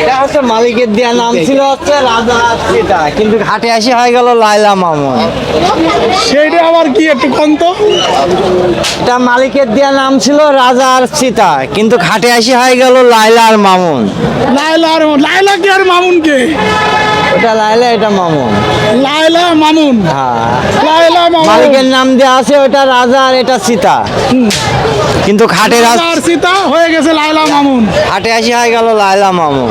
এটা হচ্ছে মালিকের দেওয়া নাম ছিল হচ্ছে রাজা সেটা কিন্তু ঘাটে আসি হয়ে গেল লাইলা মামুন। সেইটা আবার কি একটু কন্ত এটা মালিকের দেওয়া নাম ছিল রাজা আর সীতা কিন্তু ঘাটে আসি হয়ে গেল লাইলা আর মামুন। লাইলা আর লাইলা কি আর মামুন কে এটা লাইলা এটা মামুন। লাইলা মামুন। হ্যাঁ। লাইলা মামুন। মালিকের নাম দেওয়া আছে ওটা রাজা আর এটা সীতা। কিন্তু ঘাটে রাজ- আর সীতা হয়ে গেছে লাইলা মামুন। ঘাটে আসি হয়ে গেল লাইলা মামুন।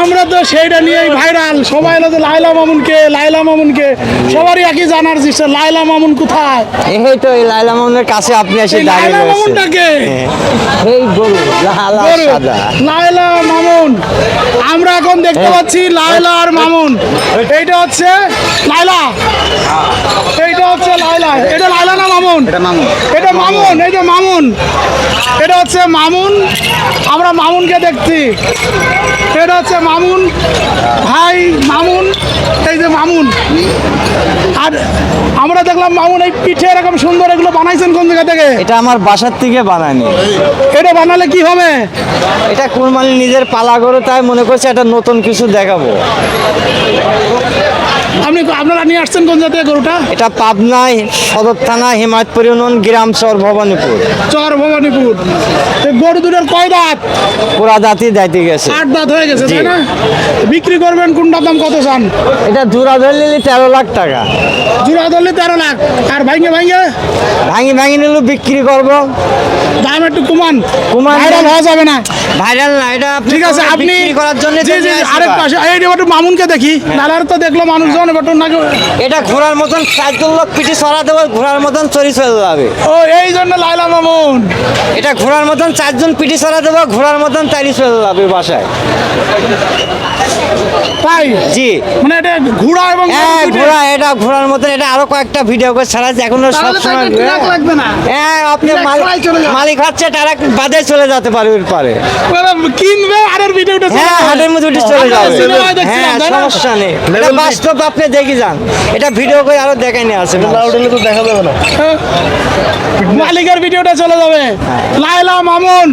আমরা তো সেইটা নিয়েই ভাইরাল। সবাই হলো যে লাইলা মামুন কে লাইলা মামুন কে সবারই একই জানার চেষ্টা লাইলা মামুন কোথায়? এই তো এই লাইলা মামুনের কাছে আপনি এসে দাঁড়িয়ে লাইলা রয়েছেন। মামুনটা এই গরু লাল সাদা। লাইলা মামুন। এখন দেখতে পাচ্ছি লাইলা আর মামুন। এইটা হচ্ছে লাইলা এইটা হচ্ছে লাইলা এটা লাইলা না মামুন? এটা মামুন। এটা মামুন এই যে মামুন। এটা হচ্ছে মামুন। আমরা মামুনকে দেখছি। এটা হচ্ছে মামুন। ভাই মামুন। এই যে মামুন। আর আমরা দেখলাম মামুন এই পিঠে এরকম সুন্দর এগুলো বানাইছেন কোন জায়গা থেকে? এটা আমার বাসার থেকে বানানি এটা বানালে কি হবে? এটা কুরবানি নিজের পালা করে তাই মনে করছে এটা নতুন কিছু দেখাবো। আপনি আপনারা নিয়ে আসছেন কোন জাতীয় গরুটা? এটা পাবনায় সদর থানা হিমায়তপুর ইউনিয়ন গ্রাম চর ভবানীপুর চর ভবানীপুর এই গরু দুটোর কয় দাঁত? পুরা জাতি যাইতে গেছে। আট দাঁত হয়ে গেছে তাই না? বিক্রি করবেন কোনটা দাম কত চান? এটা জোড়া ধরলে তেরো লাখ টাকা। জোড়া ধরলে তেরো লাখ। আর ভাইঙ্গে ভাইঙ্গে ভাঙি ভাঙি নিলে বিক্রি করব। দাম একটু কমান। কমান। ভাইরাল হওয়া যাবে না। ভাইরাল না এটা ঠিক আছে আপনি করার জন্য আরেক পাশে এই মামুনকে দেখি। নালার তো দেখল মানুষজন এবার নাকি এটা ঘোড়ার মতন চারজন লোক পিঠে সরা দেবো ঘোড়ার মতন চরি চলে যাবে ও এই জন্য লাইলা মামুন। এটা ঘোড়ার মতন চারজন পিঠে সরা দেবো ঘোড়ার মতন চারি চলে যাবে বাসায়। তাই? জি। মানে এটা ঘোড়া এবং হ্যাঁ ঘোড়া এটা ঘোড়ার মতন এটা আরও কয়েকটা ভিডিও করে ছাড়াচ্ছে এখনও সব সময় লাগবে না। হ্যাঁ আপনি মালিক- যাবে। হচ্ছে তারা বাদে চলে যেতে পারে ওর পারে। কিনবে আর এর ভিডিওটা হ্যাঁ হাটের মধ্যে উঠে চলে যাবে। হ্যাঁ সমস্যা নেই। এটা বাস্তব আপনি দেখে যান। এটা ভিডিও করে আরও দেখাই নিয়ে আসে মালিকের ভিডিওটা চলে যাবে। লাইলা মামুন।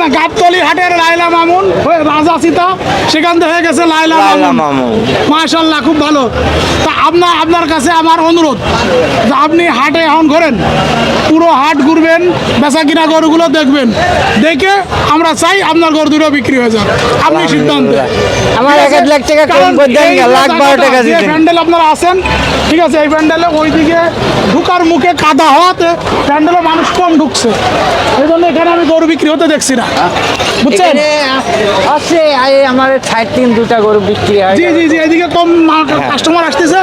না গাবতলি হাটের লাইলা মামুন হয়ে রাজা সীতা সেখান থেকে হয়ে গেছে লাইলা লাইলা। মাশাল্লাহ খুব ভালো। তা আপনার আপনার কাছে আমার অনুরোধ আপনি হাটে এখন ঘোরেন। পুরো হাট ঘুরবেন বেচা কিনা গরুগুলো দেখবেন। দেখে আমরা চাই আপনার গরু দুটো বিক্রি হয়ে যাক। আপনি সিদ্ধান্ত। আমার এক লাখ টাকা কম করে দেন লাখ বারো টাকা প্যান্ডেল আপনারা আছেন ঠিক আছে এই প্যান্ডেলে ওইদিকে ঢুকার মুখে কাদা হওয়াতে প্যান্ডেলে মানুষ কম ঢুকছে। এই জন্য এখানে আমি গরু বিক্রি হতে দেখছি না। বুঝছেন? এখানে আছে আমার ষাট তিন দুটা গরু বিক্রি হয়। জি জি জি এদিকে কম কাস্টমার আসতেছে।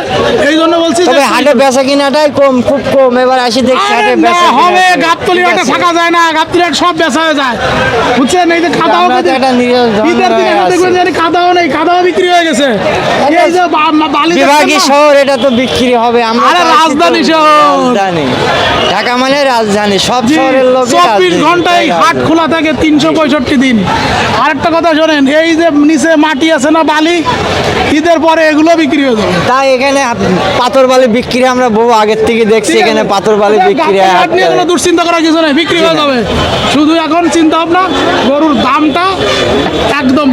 এই জন্য বলছি যে- হাটে বেচা কিনাটাই কম খুব কম। এবার আসি দেখছি হাটে হবে কিনা গাবতলি ঠিক থাকা যায় না গাবতলি সব বেচা হয়ে যায়। বুঝছেন? এই যে খাতাও যদি- একটা ঈদের দিন। দেখবেন যে বিক্রি হয়ে গেছে। এই যে বা- বা- বালি দেখছেন বিভাগীয় না? শহর এটা তো বিক্রি হবে। আমরা আরে রাজধানী শহর। রাজধানী। ঢাকা মানে রাজধানী সব শহরের লোক চব্বিশ ঘন্টায় হাট খোলা থাকে তিনশো পঁয়ষট্টি দিন। আরেকটা কথা শোনেন এই যে নিচে মাটি আছে না বালি ঈদের পরে এগুলো বিক্রি হয়ে যাবে। তাই এখানে পাথর বালি বিক্রি আমরা বহু আগের থেকে দেখছি এখানে পাথর বালি বিক্রি হয় হাট নিয়ে কোনো দুশ্চিন্তা করার কিছু নেই বিক্রি হয়ে যাবে। শুধু এখন চিন্তা ভাবনা গরুর দামটা একদম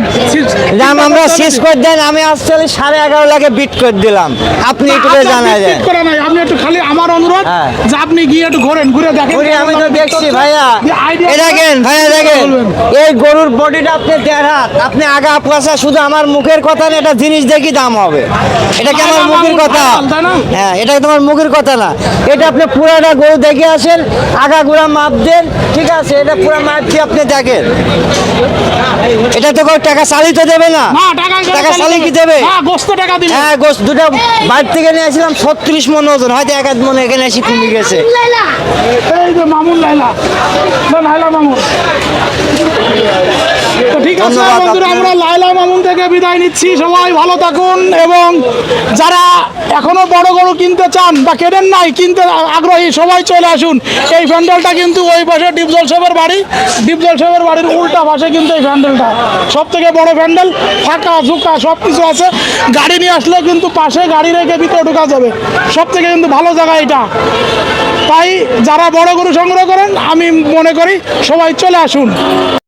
দাম আমরা শেষ করে দেন আমি আসলে সাড়ে এগারো লাখে বিট করে দিলাম। আপনি একটু জানা যায় করা নাই আপনি একটু খালি আমার অনুরোধ হ্যাঁ। যে আপনি গিয়ে একটু ঘোরেন ঘুরে দেখেন। ঘুরে আমি তো দেখছি ভাইয়া। এ দেখেন ভাইয়া দেখেন। এই গরুর বডিটা আপনি দেড় হাত। আপনি আগা পাশা শুধু আমার মুখের কথা না এটা জিনিস দেখি দাম হবে। এটা কি আমার মুখের কথা? হ্যাঁ এটা তোমার মুখের কথা না? এটা আপনি পুরাটা গরু দেখে আসেন আগা গুড়া মাপ দেন ঠিক আছে? এটা পুরা মাপ দিয়ে আপনি দেখেন। এটা তো টাকা চালিত দেবে না। না টাকা টাকা কি দেবে? হ্যাঁ গোস্ত টাকা দিলে। হ্যাঁ গোস দুটো বাইরে থেকে নিয়ে আসলাম ছত্রিশ মন ওজন। হয়তো এক আধ মনে এখানে এসে কমে গেছে। এই যে মামুন লাইলা। লাইলা মামুন। ঠিক আছে বন্ধুরা আমরা লাইলা থেকে বিদায় নিচ্ছি। সবাই ভালো থাকুন এবং যারা এখনও বড় গরু কিনতে চান বা কেনেন নাই, কিনতে আগ্রহী, সবাই চলে আসুন। এই প্যান্ডেলটা কিন্তু ওই পাশে ডিপজল সাহেবের বাড়ি। ডিপজল সাহেবের বাড়ির উল্টা পাশে কিন্তু এই প্যান্ডেলটা সব থেকে বড় প্যান্ডেল ফাঁকা, ঝুঁকা সব কিছু আছে। গাড়ি নিয়ে আসলে কিন্তু পাশে গাড়ি রেখে ভিতরে ঢুকা যাবে। সব থেকে কিন্তু ভালো জায়গা এটা। তাই যারা বড় গরু সংগ্রহ করেন, আমি মনে করি সবাই চলে আসুন।